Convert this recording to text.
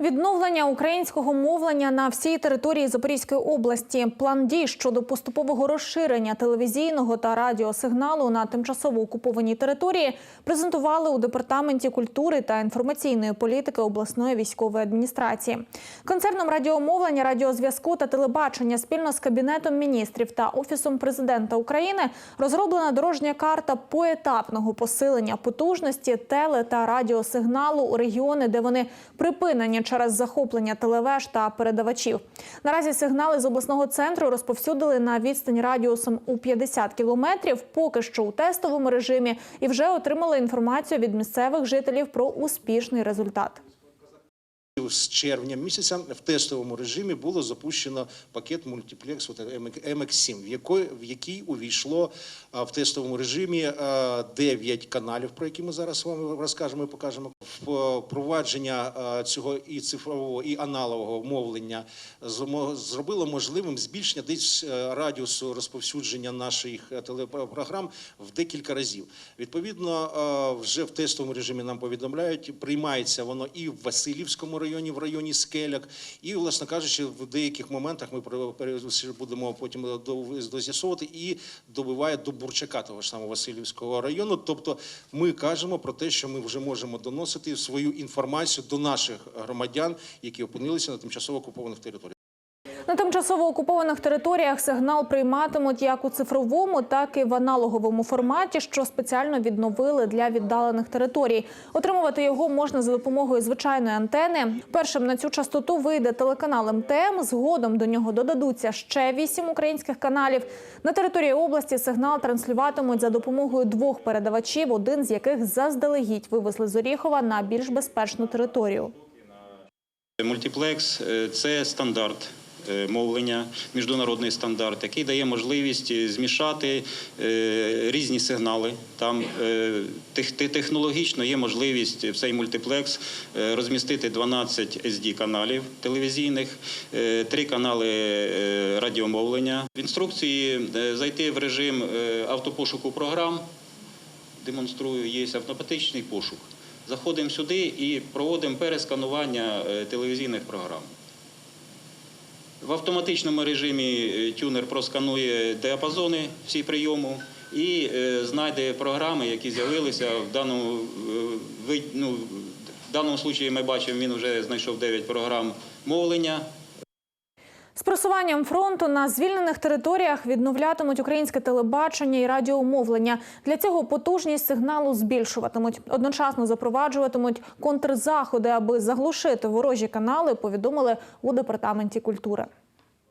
Відновлення українського мовлення на всій території Запорізької області. План дій щодо поступового розширення телевізійного та радіосигналу на тимчасово окупованій території презентували у департаменті культури та інформаційної політики обласної військової адміністрації. Концерном радіомовлення, радіозв'язку та телебачення спільно з кабінетом міністрів та офісом президента України розроблена дорожня карта поетапного посилення потужності теле та радіосигналу у регіони, де вони припинені через захоплення телевеж та передавачів. Наразі сигнали з обласного центру розповсюдили на відстань радіусом у 50 кілометрів, поки що у тестовому режимі, і вже отримали інформацію від місцевих жителів про успішний результат. З червня місяця в тестовому режимі було запущено пакет мультиплекс от MX7, в який, в який увійшло в тестовому режимі 9 каналів, про які ми зараз вам розкажемо і покажемо. Впровадження цього і цифрового, і аналогового мовлення зробило можливим збільшення десь радіусу розповсюдження наших е, телепрограм в декілька разів. Відповідно, вже в тестовому режимі нам повідомляють, приймається воно і в Васильівському районі, в районі Скеляк, і, власне кажучи, в деяких моментах ми будемо потім доз'ясовувати і добиває до Бурчака, того ж самого Васильівського району. Тобто, ми кажемо про те, що ми вже можемо доносити свою інформацію до наших громадян, які опинилися на тимчасово окупованих територіях. На тимчасово окупованих територіях сигнал прийматимуть як у цифровому, так і в аналоговому форматі, що спеціально відновили для віддалених територій. Отримувати його можна за допомогою звичайної антени. Першим на цю частоту вийде телеканал МТМ. Згодом до нього додадуться ще вісім українських каналів. На території області сигнал транслюватимуть за допомогою двох передавачів, один з яких заздалегідь вивезли з Оріхова на більш безпечну територію. Мультиплекс е, це стандарт. Е, Мовлення, міжнародний стандарт, який дає можливість е, змішати е, різні сигнали. Там тех- те- технологічно є можливість в цей мультиплекс розмістити 12 SD каналів телевізійних, три канали радіомовлення. В інструкції зайти в режим автопошуку програм демонструю, є автоматичний пошук. Заходимо сюди і проводимо пересканування телевізійних програм. В автоматичному режимі е, тюнер просканує діапазони всі прийому і е, знайде програми, які з'явилися в даному е, ну, в даному случаї ми бачимо, він вже знайшов 9 програм мовлення. З просуванням фронту на звільнених територіях відновлятимуть українське телебачення і радіомовлення. Для цього потужність сигналу збільшуватимуть. Одночасно запроваджуватимуть контрзаходи, аби заглушити ворожі канали. Повідомили у департаменті культури.